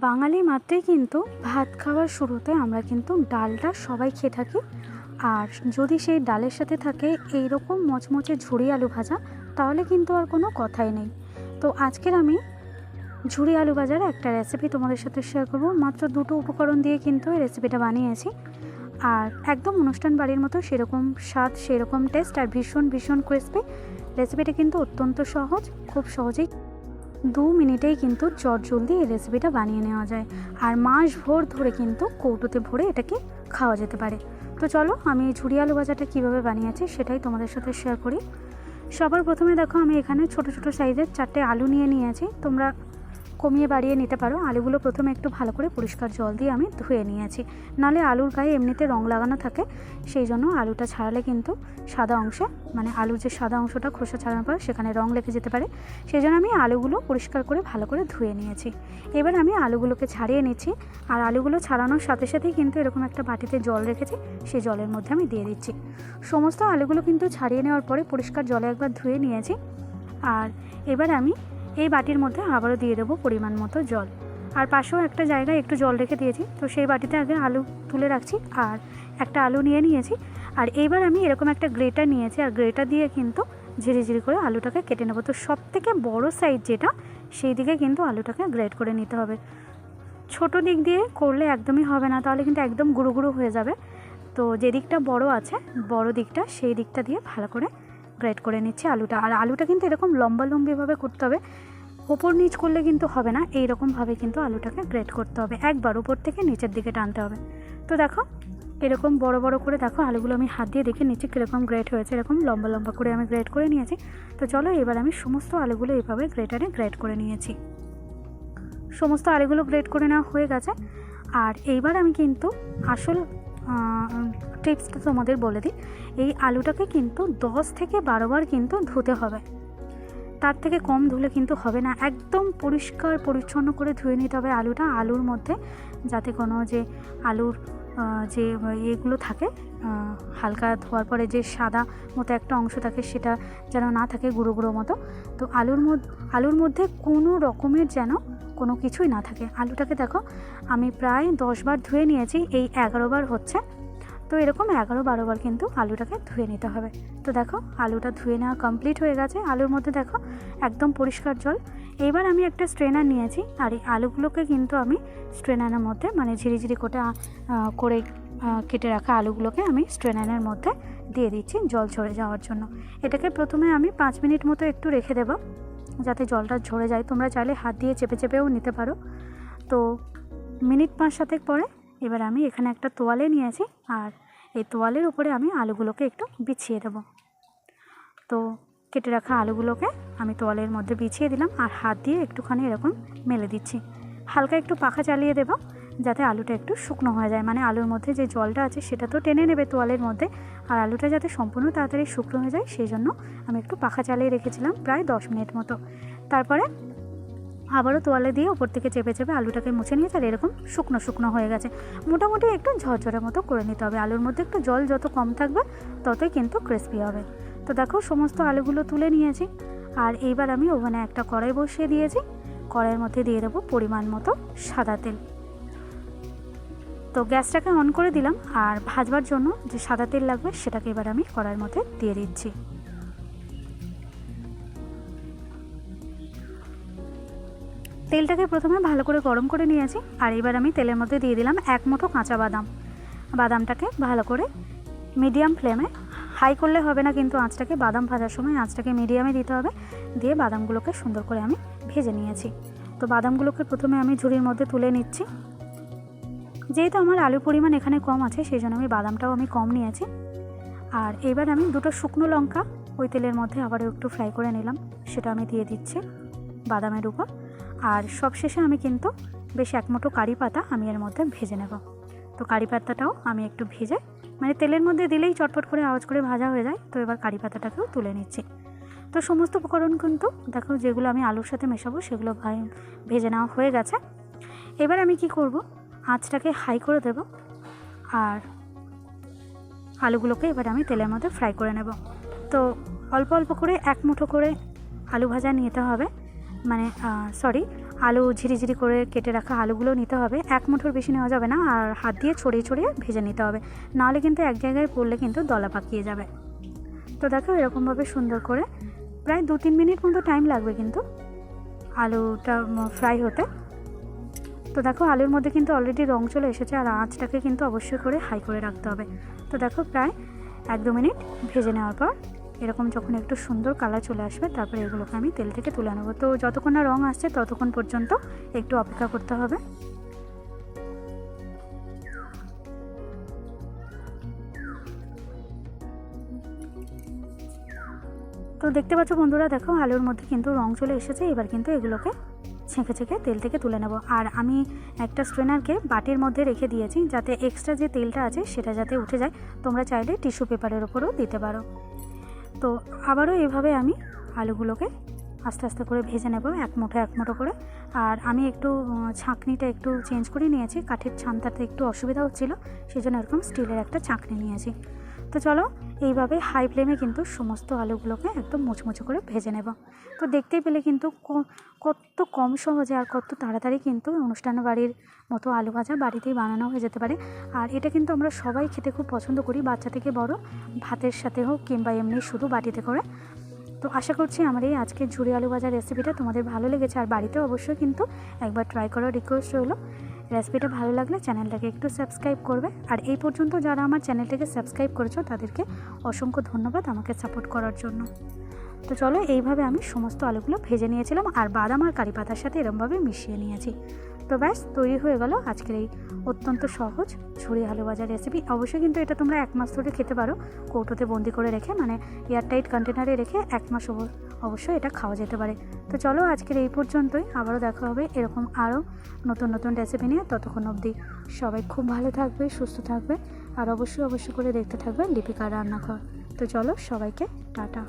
বাঙালি মাত্রেই কিন্তু ভাত খাওয়ার শুরুতে আমরা কিন্তু ডালটা সবাই খেয়ে থাকি। আর যদি সেই ডালের সাথে থাকে এই রকম মচমচে ঝুড়ি আলু ভাজা, তাহলে কিন্তু আর কোনো কথাই নেই। তো আজকের আমি ঝুড়ি আলু ভাজার একটা রেসিপি তোমাদের সাথে শেয়ার করব। মাত্র দুটো উপকরণ দিয়ে কিন্তু এই রেসিপিটা বানিয়েছি। আর একদম অনুষ্ঠান বাড়ির মতো সেরকম স্বাদ, সেরকম টেস্ট আর ভীষণ ভীষণ ক্রিস্পি রেসিপিটা কিন্তু অত্যন্ত সহজ, খুব সহজেই দু মিনিটেই কিন্তু চট জলদি এই রেসিপিটা বানিয়ে নেওয়া যায়। আর মাস ভোর ধরে কিন্তু কৌটোতে ভরে এটাকে খাওয়া যেতে পারে। তো চলো, আমি ঝুড়ি আলু ভাজাটা কীভাবে বানিয়েছি সেটাই তোমাদের সাথে শেয়ার করি। সবার প্রথমে দেখো, আমি এখানে ছোট ছোট সাইজের চারটে আলু নিয়ে নিয়েছি। তোমরা কমিয়ে বাড়িয়ে নিতে পারো। আলুগুলো প্রথমে একটু ভালো করে পরিষ্কার জল দিয়ে আমি ধুয়ে নিয়েছি। নালে আলুর গায়ে এমনিতে রং লাগানো থাকে, সেই জন্য আলুটা ছাড়ালে কিন্তু সাদা অংশে মানে আলুর যে সাদা অংশটা খোসা ছাড়ানোর পর সেখানে রং লেগে যেতে পারে। সেই জন্য আমি আলুগুলো পরিষ্কার করে ভালো করে ধুয়ে নিয়েছি। এবার আমি আলুগুলোকে ছাড়িয়ে নিচ্ছি। আর আলুগুলো ছাড়ানোর সাথে সাথেই কিন্তু এরকম একটা বাটিতে জল রেখেছি, সেই জলের মধ্যে আমি দিয়ে দিচ্ছি। সমস্ত আলুগুলো কিন্তু ছাড়িয়ে নেওয়ার পরে পরিষ্কার জলে একবার ধুয়ে নিয়েছি। আর এবার আমি এই বাটির মধ্যে আবারও দিয়ে দেবো পরিমাণ মতো জল। আর পাশেও একটা জায়গায় একটু জল রেখে দিয়েছি, তো সেই বাটিতে আগে আলু তুলে রাখছি আর একটা আলু নিয়ে নিয়েছি। আর এইবার আমি এরকম একটা গ্রেটার নিয়েছি, আর গ্রেটার দিয়ে কিন্তু ঝিরি ঝিরি করে আলুটাকে কেটে নেব। তো সব থেকে বড়ো সাইজ যেটা, সেই দিকে কিন্তু আলুটাকে গ্রেট করে নিতে হবে। ছোট দিক দিয়ে করলে একদমই হবে না, তাহলে কিন্তু একদম গুঁড়ো গুঁড়ো হয়ে যাবে। তো যে দিকটা বড় আছে, বড় দিকটা সেই দিকটা দিয়ে ভালো করে গ্রেট করে নিচ্ছি আলুটা। আর আলুটা কিন্তু এরকম লম্বা লম্বিভাবে করতে হবে। ওপর নিচ করলে কিন্তু হবে না এই রকমভাবে কিন্তু আলুটাকে গ্রেট করতে হবে। একবার উপর থেকে নিচের দিকে টানতে হবে। তো দেখো, এরকম বড় বড় করে দেখো, আলুগুলো আমি হাত দিয়ে দেখে নিচ্ছি কীরকম গ্রেট হয়েছে। এরকম লম্বা লম্বা করে আমি গ্রেট করে নিয়েছি। তো চলো এবার আমি সমস্ত আলুগুলো এইভাবে গ্রেটারে গ্রেট করে নিয়েছি। সমস্ত আলুগুলো গ্রেট করে নেওয়া হয়ে গেছে। আর এইবার আমি কিন্তু আসল টিপসটা তোমাদের বলে দিই। এই আলুটাকে কিন্তু দশ থেকে বারোবার কিন্তু ধুতে হবে। তার থেকে কম ধুলে কিন্তু হবে না। একদম পরিষ্কার, পরিচ্ছন্ন করে ধুয়ে নিতে হবে আলুটা আলুর মধ্যে, যাতে কোনো যে আলুর যে এগুলো থাকে হালকা ধোয়ার পরে যে সাদা মতো একটা অংশ থাকে সেটা যেন না থাকে গুঁড়ো গুঁড়ো মতো। তো আলুর মধ্যে আলুর মধ্যে কোনো রকমের যেন কোনো কিছুই না থাকে। আলুটাকে দেখো, আমি প্রায় দশবার ধুয়ে নিয়েছি, এই এগারোবার হচ্ছে। তো এরকম এগারো বারোবার কিন্তু আলুটাকে ধুয়ে নিতে হবে। তো দেখো, আলুটা ধুয়ে নেওয়া কমপ্লিট হয়ে গেছে। আলুর মধ্যে দেখো, একদম পরিষ্কার জল। এবার আমি একটা স্ট্রেনার নিয়েছি, আর এই আলুগুলোকে কিন্তু আমি স্ট্রেনারের মধ্যে মানে ঝিরিঝিরি ঝিরি করে করে কেটে রাখা আলুগুলোকে আমি স্ট্রেনারের মধ্যে দিয়ে দিচ্ছি জল ঝরে যাওয়ার জন্য। এটাকে প্রথমে আমি পাঁচ মিনিট মতো একটু রেখে দেবো। যাতে জলটা ঝরে যায়। তোমরা চাইলে হাত দিয়ে চেপে চেপেও নিতে পারো। তো মিনিট পাঁচ সাতেক পরে এবার আমি এখানে একটা তোয়ালে নিয়েছি আর এই তোয়ালের উপরে আমি আলুগুলোকে একটু বিছিয়ে দেবো। তো কেটে রাখা আলুগুলোকে আমি তোয়ালের মধ্যে বিছিয়ে দিলাম আর হাত দিয়ে একটুখানি এরকম মেলে দিচ্ছি। হালকা একটু পাখা চালিয়ে দেবো। যাতে আলুটা একটু শুকনো হয়ে যায়। মানে আলুর মধ্যে যে জলটা আছে সেটা তো টেনে নেবে তোয়ালের মধ্যে। আর আলুটা যাতে সম্পূর্ণ তাড়াতাড়ি শুকনো হয়ে যায় সেই জন্য আমি একটু পাখা চালিয়ে রেখেছিলাম প্রায় দশ মিনিট মতো। তারপরে আবারও তোয়ালে দিয়ে ওপর থেকে চেপে চেপে আলুটাকে মুছে নিয়েছে আর এরকম শুকনো শুকনো হয়ে গেছে। মোটামুটি একটু ঝরঝরে মতো করে নিতে হবে। আলুর মধ্যে একটু জল যত কম থাকবে ততই কিন্তু ক্রিস্পি হবে। তো দেখো সমস্ত আলুগুলো তুলে নিয়েছি। আর এইবার আমি ওভেনে একটা কড়াই বসিয়ে দিয়েছি। কড়াইয়ের মধ্যে দিয়ে দেবো পরিমাণ মতো সাদা তেল। তো গ্যাসটাকে অন করে দিলাম আর ভাজবার জন্য যে সাদা তেল লাগবে সেটাকে এবার আমি কড়াইয়ের মধ্যে দিয়ে দিচ্ছি। তেলটাকে প্রথমে ভালো করে গরম করে নিয়েছি আর এবার আমি তেলের মধ্যে দিয়ে দিলাম এক মুঠো কাঁচা বাদাম। বাদামটাকে ভালো করে মিডিয়াম ফ্লেমে হাই করলে হবে না কিন্তু আঁচটাকে, বাদাম ভাজার সময় আঁচটাকে মিডিয়ামে দিতে হবে। দিয়ে বাদামগুলোকে সুন্দর করে আমি ভেজে নিয়েছি। তো বাদামগুলোকে প্রথমে আমি ঝুড়ির মধ্যে তুলে নিচ্ছি। যেহেতু আমার আলুর পরিমাণ এখানে কম আছে সেই জন্য আমি বাদামটাও আমি কম নিয়েছি। আর এবার আমি দুটো শুকনো লঙ্কা, ওই তেলের মধ্যে আবারও একটু ফ্রাই করে নিলাম, সেটা আমি দিয়ে দিচ্ছি বাদামের উপর। আর সবশেষে আমি কিন্তু বেশ এক কারি পাতা আমি এর মধ্যে ভেজে নেব। তো কারি পাতাটাও আমি একটু ভেজে মানে তেলের মধ্যে দিলেই চটপট করে আওয়াজ করে ভাজা হয়ে যায়, তো এবার কারি পাতাটাকেও তুলে নিচ্ছি। তো সমস্ত উপকরণ কিন্তু, দেখো যেগুলো আমি আলুর সাথে মেশাবো, সেগুলো ভেজে নেওয়া হয়ে গেছে। এবার আমি কি করব? আঁচটাকে হাই করে দেব আর আলুগুলোকে এবার আমি তেলের মধ্যে ফ্রাই করে নেব। তো অল্প অল্প করে এক মুঠো করে আলু ভাজা নিতে হবে। মানে সরি আলু ঝিরিঝিরি করে কেটে রাখা আলুগুলো নিতে হবে। এক মুঠোর বেশি নেওয়া যাবে না আর হাত দিয়ে ছড়িয়ে ছড়িয়ে ভেজে নিতে হবে। নাহলে কিন্তু এক জায়গায় পড়লে কিন্তু দলা পাকিয়ে যাবে। তো দেখো এরকমভাবে সুন্দর করে প্রায় দু তিন মিনিট মতো টাইম লাগবে কিন্তু আলুটা ফ্রাই হতে। তো দেখো, আলুর মধ্যে কিন্তু অলরেডি রং চলে এসেছে আর আঁচটাকে কিন্তু অবশ্যই করে হাই করে রাখতে হবে। তো দেখো, প্রায় এক দু মিনিট ভেজে নেওয়ার পর এরকম যখন একটু সুন্দর কালার চলে আসবে, তারপরে এগুলোকে আমি তেল থেকে তুলে নেব। তো যতক্ষণ না রং আসছে, ততক্ষণ পর্যন্ত একটু অপেক্ষা করতে হবে। তো দেখতে পাচ্ছ বন্ধুরা, দেখো, আলুর মধ্যে কিন্তু রং চলে এসেছে, এবার কিন্তু এগুলোকে ছেঁকে ছেঁকে তেল থেকে তুলে নেব। আর আমি একটা স্ট্রেনারকে বাটির মধ্যে রেখে দিয়েছি যাতে এক্সট্রা যে তেলটা আছে সেটা যাতে উঠে যায়। তোমরা চাইলে টিস্যু পেপারের ওপরেও দিতে পারো। তো আবারও এভাবে আমি আলুগুলোকে আস্তে আস্তে করে ভেজে নেব এক মুঠো এক মুঠো করে। আর আমি একটু ছাঁকনিটা একটু চেঞ্জ করে নিয়েছি। কাঠের ছানটাতে একটু অসুবিধা হচ্ছিল সেই জন্য এরকম স্টিলের একটা ছাঁকনি নিয়েছি। তো চলো, এইভাবে হাই ফ্লেমে কিন্তু সমস্ত আলুগুলোকে একদম মুচমুচে করে ভেজে নেব। তো দেখতেই পেলে কিন্তু কত কম সহজে আর কত তাড়াতাড়ি কিন্তু অনুষ্ঠান বাড়ির মতো আলু ভাজা বাড়িতেই বানানো হয়ে যেতে পারে। আর এটা কিন্তু আমরা সবাই খেতে খুব পছন্দ করি, বাচ্চা থেকে বড়, ভাতের সাথে হোক কিংবা এমনি শুধু বাটিতে করে। তো আশা করছি আমার এই আজকের ঝুড়ি আলু ভাজার রেসিপিটা তোমাদের ভালো লেগেছে। আর বাড়িতে অবশ্যই কিন্তু একবার ট্রাই করার রিকোয়েস্ট রইল। রেসিপিটা ভালো লাগলে চ্যানেলটাকে একটু সাবস্ক্রাইব করবে। আর এই পর্যন্ত যারা আমার চ্যানেলটাকে সাবস্ক্রাইব করেছ, তাদেরকে অসংখ্য ধন্যবাদ আমাকে সাপোর্ট করার জন্য। তো চলো, এইভাবে আমি সমস্ত আলুগুলো ভেজে নিয়েছিলাম আর বাদাম আর কারি পাতার সাথে এরমভাবে মিশিয়ে নিয়েছি। তো ব্যাস, তৈরি হয়ে গেল আজকের এই অত্যন্ত সহজ ঝুড়ি আলু ভাজার রেসিপি অবশ্যই কিন্তু এটা তোমরা এক মাস ধরে খেতে পারো, কৌটোতে বন্দি করে রেখে মানে এয়ারটাইট কন্টেনারে রেখে এক মাস অবশ্যই এটা খাওয়া যেতে পারে। তো চলো আজকের এই পর্যন্তই। আবারও দেখা হবে এরকম আরও নতুন নতুন রেসিপি নিয়ে ততক্ষণ অবধি। সবাই খুব ভালো থাকবে, সুস্থ থাকবে। আর অবশ্যই অবশ্যই করে দেখতে থাকবে লিপিকার রান্নাঘর। তো চলো সবাইকে টাটা।